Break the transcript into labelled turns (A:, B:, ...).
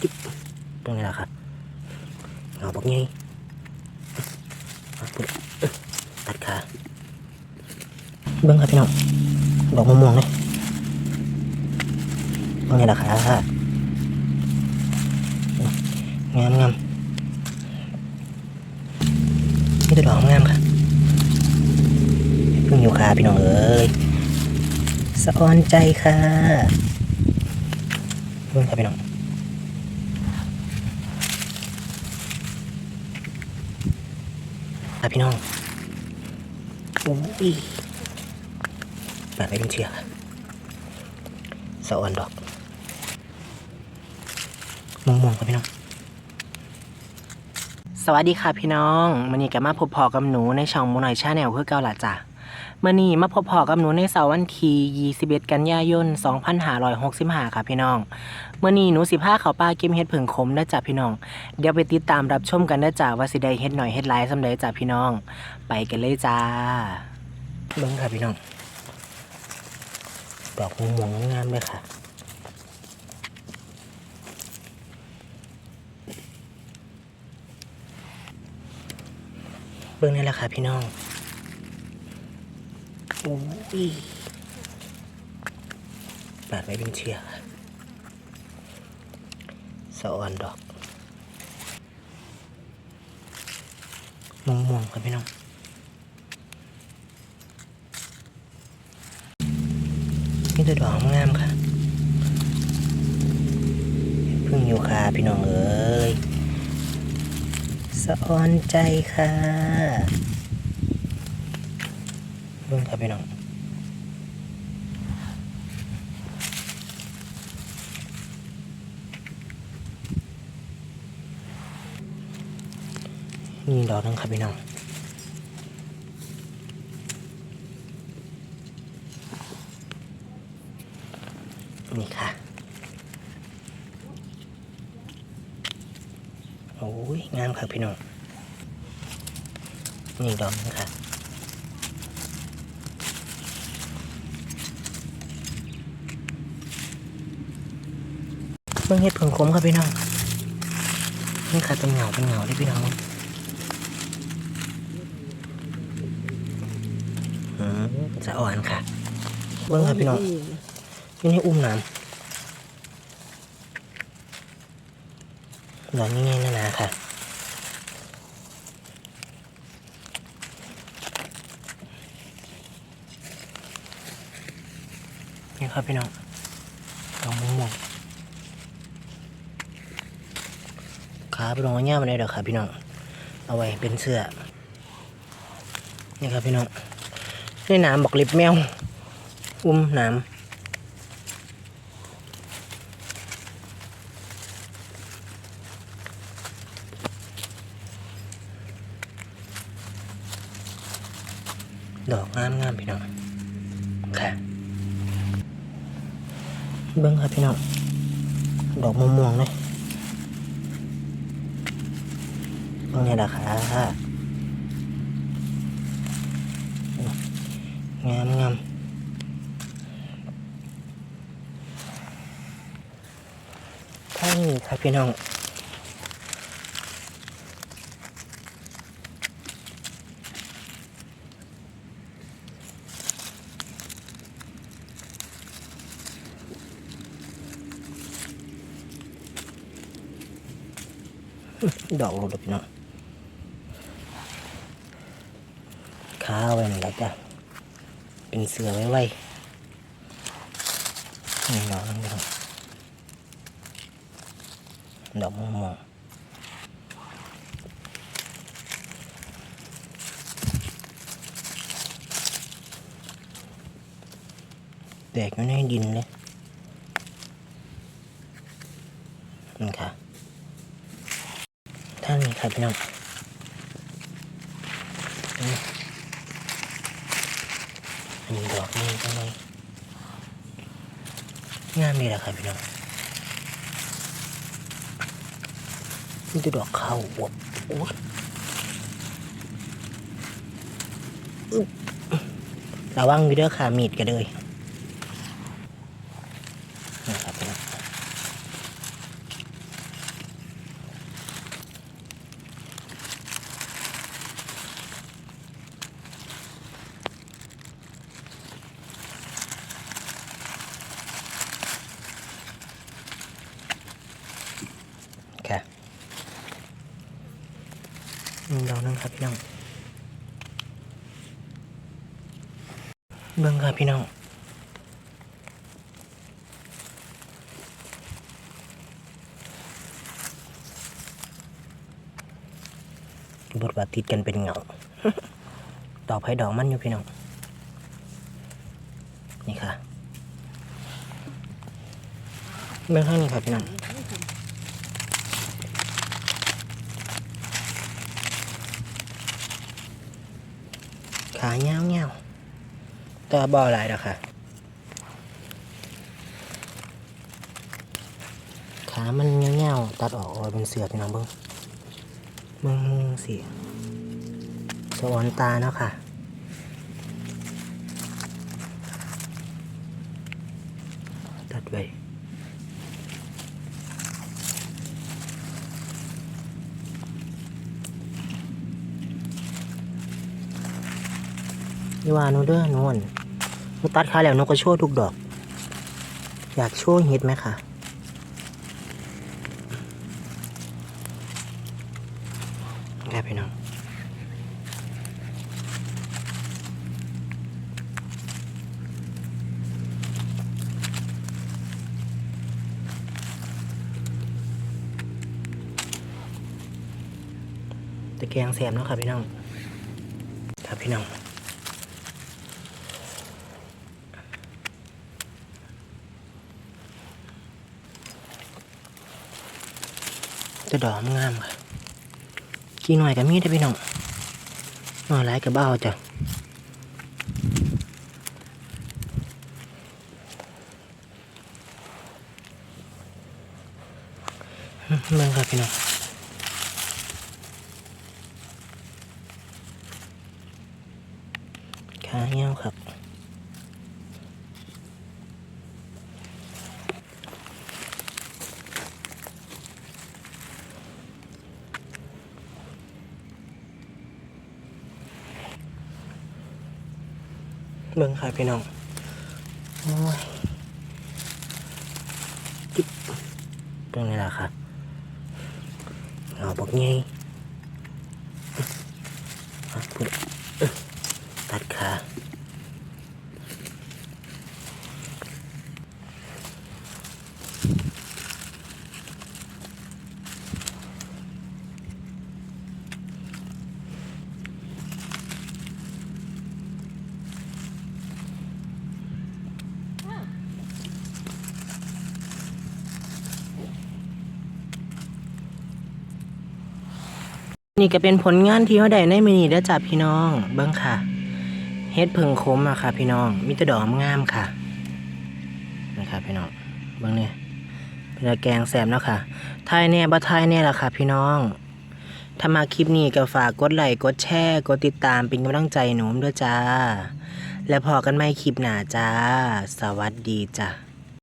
A: จิ๊บตรงนี้แหละครับเอาบอกงี้เอาปุ๊บเอ้ตัดขาเบิ้งครับพี่น้องดอกมะม่วงเลยตรงนี้แหละครับงามงามนี่ตัวดอกงามค่ะเพิ่งอยู่ขาพี่น้องเอ้ยสะออนใจค่ะ เบิ้งครับพี่น้องครับพี่น้องโอ้ยแบบไม่เป็นเชียร์สะออนดอกมองมองครับพี่น้อง สวัสดีค่ะพี่น้องมันนี้ก็มาพบพอกับหนูในช่องมูหน่อยชาแนลเพื่อเก่าละจ้ะ เมื่อนี้มาพบพอกับหนูในเสาร์วันที่21 กันยายน 2565 ค่ะพี่น้อง เมื่อนี้หนูสิพาเขาป้าเก็บเฮ็ดผึ่งขมนะจ๊ะพี่น้อง เดี๋ยวไปติดตามรับชมกันนะจ๊ะว่าสิได้เฮ็ดหน่อยเฮ็ดหลายสำใดจ้ะพี่น้อง ไปกันเลยจ้าเบิ่งค่ะพี่น้อง ดอกม่วงงามๆเลยค่ะเบิ่งนี่แหละค่ะพี่น้อง โอ้ยปาดไม่เป็นเชียร์ค่ะสะออนดอกม่วงๆครับพี่น้องนี่ตัวดอกงามค่ะเพึ่งอยู่ค่ะพี่น้องเอ้ยสะออนใจค่ะ เบิ่งครับพี่น้องนี่ดอกนึงครับพี่น้องนี่ค่ะ โอ้ยงามครับพี่น้องนี่ดอกนึงค่ะ เบิ่งเห็ดผึ่งขมครับพี่น้องนี่ค่ะเป็นเหงาเป็นเหงาได้พี่น้องอืมจะอ่อนค่ะเบิ่งครับพี่น้องนี่ให้อุ้มน้ำดอกง่ายๆนาๆค่ะนี่ครับพี่น้องดอกม่วงๆ ขาไปลงง่ายมาเลยเด้อครับพี่น้อง เอาไว้เป็นเสื้อ นี่ครับพี่น้องนี่หน้ำบอกล็บแมว อุ้มหน้ำดอกงามงามๆพี่น้อง ค่ะ เบิ้งครับพี่น้อง ดอกม่วงๆเลยเบิ้ง นี่แหละค่ะงามงามท่านี้ครับพี่น้องดอกหลุดพี่น้อง ขาเอาไว้หน่อยละจ้ะเป็นเสือไว้ไว้นี่ดอกนั่นพี่น้องดอกม่วงแตกอยู่ในดินเลยนี่ค่ะท่านนี้ครับพี่น้อง อันนี้ดอกนี่ก็งเลยงามดีแหละครับพี่น้องนี่ตัวดอกข้าวอวบโอ้ยอึ๊บระวังอยู่เด้อค่ะมีดกันเลยนะครับพี่น้อง นึ่งดอกนึงครับพี่น้อง เบิ่งครับพี่น้องบทบาทติดกันเป็นเงาดอกไผ่ดอกมันอยู่พี่น้อง นี่ค่ะเบื้องข้างนี้ครับพี่น้อง ขาเงาเงาๆตัวบอหลายดอกค่ะ ขามันเงาเงาๆตัดออกเอาไว้เป็นเสือพี่น้องเบิ้งเบิ้งสิสวรรค์ตาเนาะค่ะตัดไว้ อยาว่าหนูเด้อหนวลหนูตัดขาแล้วหนูก็โชว์ทุกดอก อยากโชว์เห็ดไหมคะได้พี่น้องตะแกรงแซมเนาะครับพี่น้องครับพี่น้อง จะดอกมันงามค่ะกี่หน่อยกับมีได้พี่น้องหน่อยไรกับเบ้าจ้ะอืมเบิ่งครับพี่น้องขาเงี้ยวครับ เบิ่งค่ะพี่น้องจุ๊บเบิ่งนี้แหละค่ะเอาบอกไงพูดขา นี่ก็เป็นผลงานที่เขาได้ในมินิได้อจับพี่น้อง เบิ้งค่ะ เฮ็ดเพิงคมอะค่ะ พี่น้อง มีต่ดอกงามค่ะนะครับพี่น้อง เบิ้งเนี่ยเป็นตะแกงแซมเนาะค่ะทายแน่บ่ทายแน่ละค่ะ พี่น้อง ถ้ามาคลิปนี้ก็ฝากกดไลค์กดแชร์กดติดตามเป็นกำลังใจหนูด้วยจ้า และพอกันไม่คลิปหน้าจ้า สวัสดีจ้า